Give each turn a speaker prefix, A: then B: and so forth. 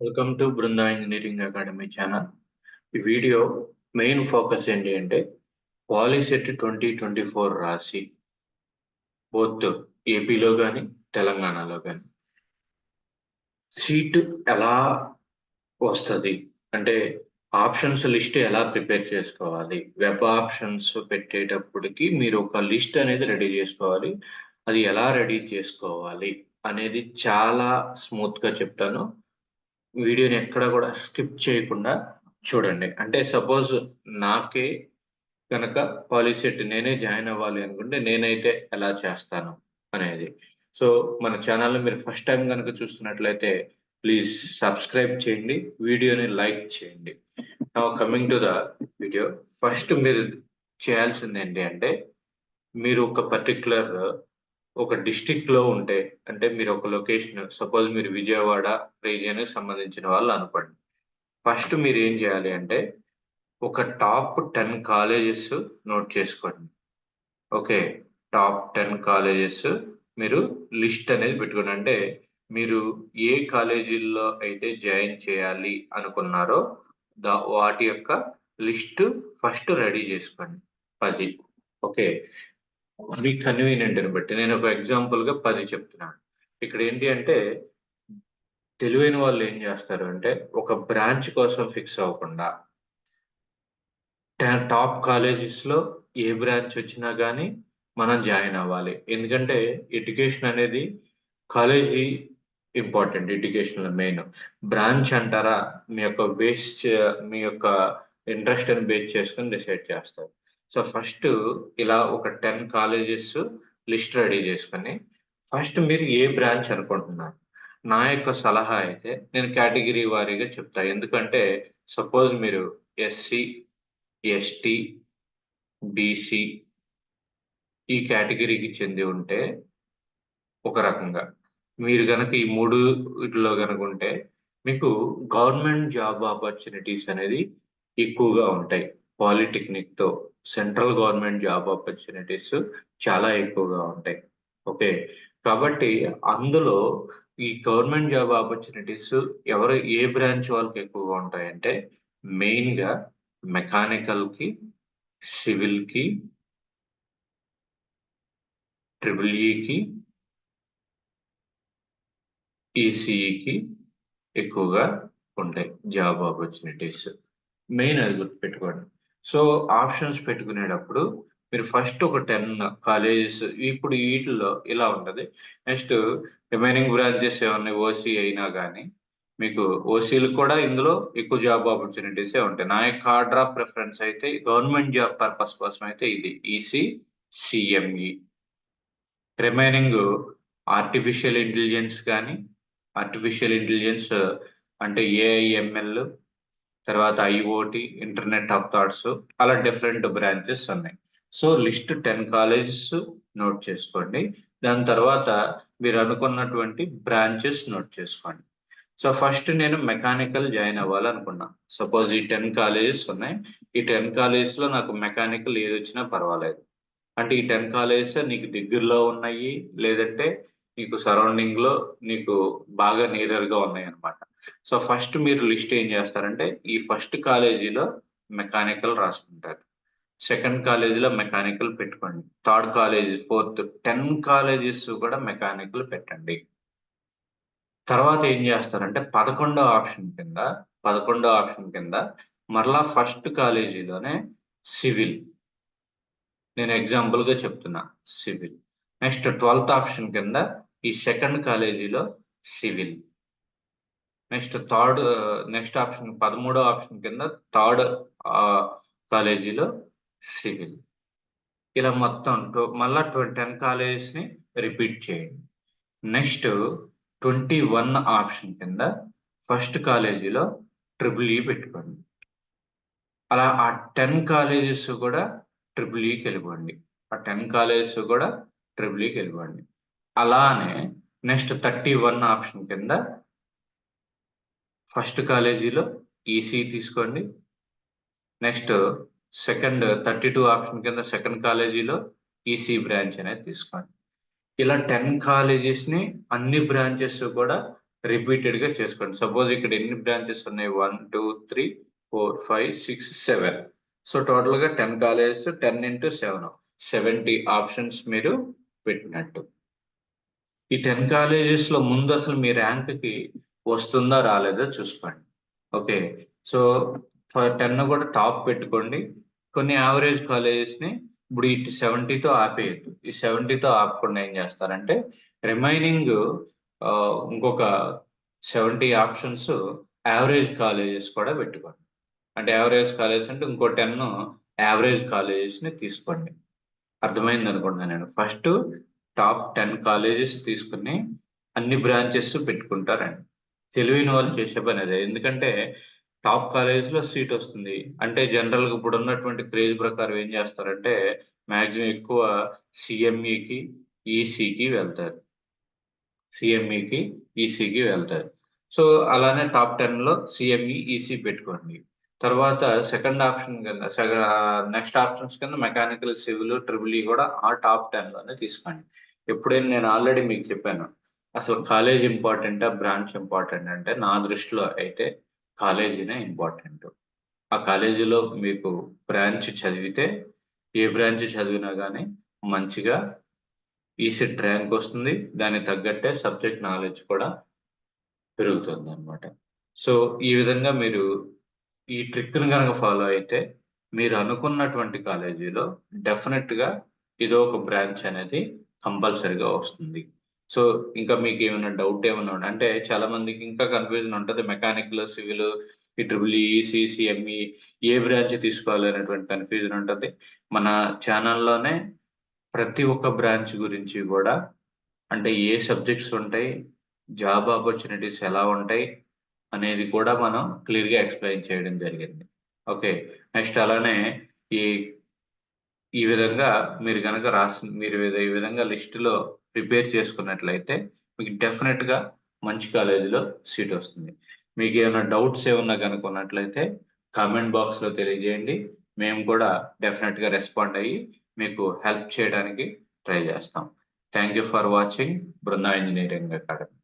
A: Welcome to Brinda engineering academy channel ఈ video main focus ఏంటి అంటే పాలిసెట్ ట్వంటీ ట్వంటీ ఫోర్ రాసి both ఏపీలో కానీ తెలంగాణలో కానీ సీట్ ఎలా వస్తుంది? అంటే ఆప్షన్స్ లిస్ట్ ఎలా ప్రిపేర్ చేసుకోవాలి? వెబ్ ఆప్షన్స్ పెట్టేటప్పటికి మీరు ఒక లిస్ట్ అనేది రెడీ చేసుకోవాలి. అది ఎలా రెడీ చేసుకోవాలి అనేది చాలా స్మూత్గా చెప్తాను. వీడియోని ఎక్కడ కూడా స్కిప్ చేయకుండా చూడండి. అంటే సపోజ్ నాకే కనుక పాలిసెట్ నేనే జాయిన్ అవ్వాలి అనుకుంటే నేనైతే ఎలా చేస్తాను అనేది. సో మన ఛానల్ని మీరు ఫస్ట్ టైం కనుక చూస్తున్నట్లయితే ప్లీజ్ సబ్స్క్రైబ్ చేయండి వీడియోని లైక్ చేయండి. Coming to the video. First మీరు చేయాల్సింది ఏంటి అంటే మీరు ఒక పర్టికులర్ ఒక డిస్టిక్లో ఉంటే అంటే మీరు ఒక లొకేషన్ సపోజ్ మీరు విజయవాడ రీజియన్ సంబంధించిన వాళ్ళు అనుకోండి. ఫస్ట్ మీరు ఏం చేయాలి అంటే ఒక టాప్ టెన్ కాలేజెస్ నోట్ చేసుకోండి. ఓకే టాప్ టెన్ కాలేజెస్ మీరు లిస్ట్ అనేది పెట్టుకోండి. అంటే మీరు ఏ కాలేజీల్లో అయితే జాయిన్ చేయాలి అనుకున్నారో దా వాటి యొక్క లిస్ట్ ఫస్ట్ రెడీ చేసుకోండి. పది. ఓకే మీ కన్వీనియంట్ అని బట్టి నేను ఒక ఎగ్జాంపుల్గా పది చెప్తున్నాను. ఇక్కడ ఏంటి అంటే తెలివైన వాళ్ళు ఏం చేస్తారు అంటే ఒక బ్రాంచ్ కోసం ఫిక్స్ అవ్వకుండా టాప్ కాలేజెస్లో ఏ బ్రాంచ్ వచ్చినా కానీ మనం జాయిన్ అవ్వాలి. ఎందుకంటే ఎడ్యుకేషన్ అనేది college important education main branch అంటారా మీ యొక్క బేస్ మీ యొక్క ఇంట్రెస్ట్ అని బేస్ చేసుకుని డిసైడ్ చేస్తారు. సో ఫస్ట్ ఇలా ఒక టెన్ కాలేజెస్ లిస్ట్ రెడీ చేసుకొని ఫస్ట్ మీరు ఏ బ్రాంచ్ అనుకుంటున్నారు? నా యొక్క సలహా అయితే నేను కేటగిరీ వారీగా చెప్తా. ఎందుకంటే సపోజ్ మీరు ఎస్సీ ఎస్టి బీసీ ఈ కేటగిరీకి చెంది ఉంటే ఒక రకంగా. మీరు కనుక ఈ మూడు వీటిలో కనుక ఉంటే మీకు గవర్నమెంట్ జాబ్ ఆపర్చునిటీస్ అనేది ఎక్కువగా ఉంటాయి. పాలిటెక్నిక్తో సెంట్రల్ గవర్నమెంట్ జాబ్ ఆపర్చునిటీస్ చాలా ఎక్కువగా ఉంటాయి. ఓకే. కాబట్టి అందులో ఈ గవర్నమెంట్ జాబ్ ఆపర్చునిటీస్ ఎవరు ఏ బ్రాంచ్ వాళ్ళకి ఎక్కువగా ఉంటాయంటే మెయిన్గా మెకానికల్కి సివిల్కి ట్రిపుల్ ఈకి ఈసీఈకి ఎక్కువగా ఉంటాయి జాబ్ ఆపర్చునిటీస్. మెయిన్ అది గుర్తుపెట్టుకోండి. సో ఆప్షన్స్ పెట్టుకునేటప్పుడు మీరు ఫస్ట్ ఒక టెన్ కాలేజెస్ ఇప్పుడు వీటిల్లో ఇలా ఉంటుంది. నెక్స్ట్ రిమైనింగ్ బ్రాంచెస్ ఏమన్నా ఓసీ అయినా కానీ మీకు ఓసీలు కూడా ఇందులో ఎక్కువ జాబ్ ఆపర్చునిటీసే ఉంటాయి. నా యొక్క ఆర్డర్ ఆఫ్ ప్రిఫరెన్స్ అయితే గవర్నమెంట్ జాబ్ పర్పస్ కోసం అయితే ఇది. EC CME remaining artificial intelligence కానీ ఆర్టిఫిషియల్ ఇంటెలిజెన్స్ అంటే ఏఐఎంఎల్ తర్వాత ఐఓటి ఇంటర్నెట్ ఆఫ్ థాట్స్ అలా డిఫరెంట్ బ్రాంచెస్ ఉన్నాయి. So list ten colleges note చేసుకోండి. దాని తర్వాత మీరు అనుకున్నటువంటి బ్రాంచెస్ నోట్ చేసుకోండి. సో ఫస్ట్ నేను మెకానికల్ జాయిన్ అవ్వాలనుకున్నా. సపోజ్ ఈ టెన్ కాలేజెస్ ఉన్నాయి. ఈ టెన్ కాలేజెస్లో నాకు మెకానికల్ ఏది వచ్చినా పర్వాలేదు. అంటే ఈ టెన్ కాలేజెస్ నీకు దగ్గరలో ఉన్నాయి. లేదంటే నీకు సరౌండింగ్లో నీకు బాగా నియర్గా ఉన్నాయి అనమాట సో ఫస్ట్ మీరు లిస్ట్ ఏం చేస్తారంటే ఈ ఫస్ట్ కాలేజీలో మెకానికల్ రాసుకుంటారు. సెకండ్ కాలేజీలో మెకానికల్ పెట్టుకోండి. Third college fourth ten colleges కూడా మెకానికల్ పెట్టండి. తర్వాత ఏం చేస్తారంటే పదకొండో ఆప్షన్ కింద పదకొండో ఆప్షన్ కింద మరలా ఫస్ట్ కాలేజీలోనే సివిల్. నేను ఎగ్జాంపుల్గా చెప్తున్నా సివిల్. నెక్స్ట్ ట్వెల్త్ ఆప్షన్ కింద ఈ సెకండ్ కాలేజీలో civil. Next third next option పదమూడో ఆప్షన్ కింద థర్డ్ కాలేజీలో సివిల్. ఇలా మొత్తం మళ్ళా టెన్ కాలేజెస్ని రిపీట్ చేయండి. నెక్స్ట్ ట్వంటీ వన్ ఆప్షన్ కింద ఫస్ట్ కాలేజీలో ట్రిపుల్ ఈ పెట్టుకోండి. అలా ఆ టెన్ కాలేజెస్ కూడా ట్రిపుల్ ఈకి వెళ్ళిపోండి. ఆ టెన్ కాలేజెస్ కూడా ట్రిపుల్ ఈకి వెళ్ళిపోండి. అలానే నెక్స్ట్ థర్టీ వన్ ఆప్షన్ కింద ఫస్ట్ కాలేజీలో ఈసీ తీసుకోండి. Next second thirty two option కింద సెకండ్ కాలేజీలో ఈసీ బ్రాంచ్ అనేది తీసుకోండి. ఇలా టెన్ కాలేజెస్ని అన్ని బ్రాంచెస్ కూడా రిపీటెడ్గా చేసుకోండి. సపోజ్ ఇక్కడ ఎన్ని బ్రాంచెస్ ఉన్నాయి? One two three four five six seven so టోటల్గా ten colleges ten into seven seventy options మీరు పెట్టినట్టు. ఈ టెన్ కాలేజెస్లో ముందు అసలు మీ ర్యాంక్కి వస్తుందా రాలేదో చూసుకోండి. ఓకే. సో టెన్ కూడా టాప్ పెట్టుకోండి. కొన్ని యావరేజ్ కాలేజెస్ని ఇప్పుడు ఇటు సెవెంటీతో ఆపేయద్దు. ఈ సెవెంటీతో ఆపకుండా ఏం చేస్తారంటే రిమైనింగ్ ఇంకొక సెవెంటీ ఆప్షన్స్ యావరేజ్ కాలేజెస్ కూడా పెట్టుకోండి. అంటే యావరేజ్ కాలేజెస్ అంటే ఇంకో టెన్ యావరేజ్ కాలేజెస్ని తీసుకోండి. అర్థమైంది అనుకుంటున్నాను నేను. ఫస్ట్ టాప్ టెన్ కాలేజెస్ తీసుకుని అన్ని బ్రాంచెస్ పెట్టుకుంటారండి. తెలివైన వాళ్ళు చేసే పని అదే. ఎందుకంటే టాప్ కాలేజ్లో సీట్ వస్తుంది. అంటే జనరల్గా ఇప్పుడు ఉన్నటువంటి క్రేజ్ ప్రకారం ఏం చేస్తారంటే మాక్సిమం ఎక్కువ సిఎంఈకి ఈసీకి వెళ్తారు. సిఎంఈకి ఈసీకి వెళ్తారు. సో అలానే టాప్ టెన్లో సిఎంఈ ఈసీ పెట్టుకోండి. తర్వాత సెకండ్ ఆప్షన్ కింద నెక్స్ట్ ఆప్షన్స్ కింద మెకానికల్ సివిల్ ట్రిబుల్ ఈ కూడా ఆ టాప్ టెన్లోనే తీసుకోండి. ఎప్పుడైనా నేను ఆల్రెడీ మీకు చెప్పాను అసలు కాలేజ్ ఇంపార్టెంటా బ్రాంచ్ ఇంపార్టెంట్ అంటే నా దృష్టిలో అయితే కాలేజీనే ఇంపార్టెంట్ ఆ కాలేజీలో మీకు బ్రాంచ్ చదివితే ఏ బ్రాంచ్ చదివినా కానీ మంచిగా ఈసెట్ ర్యాంక్ వస్తుంది. దానికి తగ్గట్టే సబ్జెక్ట్ నాలెడ్జ్ కూడా పెరుగుతుంది అనమాట సో ఈ విధంగా మీరు ఈ ట్రిక్ను కనుక ఫాలో అయితే మీరు అనుకున్నటువంటి కాలేజీలో డెఫినెట్గా ఇదో ఒక బ్రాంచ్ అనేది కంపల్సరిగా వస్తుంది. సో ఇంకా మీకు ఏమైనా డౌట్ ఏమైనా ఉంటే అంటే చాలా మందికి ఇంకా కన్ఫ్యూజన్ ఉంటుంది. మెకానికల్ సివిల్ ఈ ట్రిపుల్ ఈసీసీఎంఈ e, ఏ బ్రాంచ్ తీసుకోవాలి అనేటువంటి కన్ఫ్యూజన్ ఉంటుంది. మన ఛానల్లోనే ప్రతి ఒక్క బ్రాంచ్ గురించి కూడా అంటే ఏ సబ్జెక్ట్స్ ఉంటాయి జాబ్ ఆపర్చునిటీస్ ఎలా ఉంటాయి అనేది కూడా మనం క్లియర్గా ఎక్స్ప్లెయిన్ చేయడం జరిగింది. ఓకే నెక్స్ట్ అలానే ఈ ఈ విధంగా మీరు కనుక రాసి మీరు ఈ విధంగా లిస్టులో ప్రిపేర్ చేసుకున్నట్లయితే మీకు డెఫినెట్గా మంచి కాలేజీలో సీట్ వస్తుంది. మీకు ఏమైనా డౌట్స్ ఏమన్నా కనుకొన్నట్లయితే కామెంట్ బాక్స్లో తెలియజేయండి. మేము కూడా డెఫినెట్గా రెస్పాండ్ అయ్యి మీకు హెల్ప్ చేయడానికి ట్రై చేస్తాం. Thank you for watching Brinda engineering academy.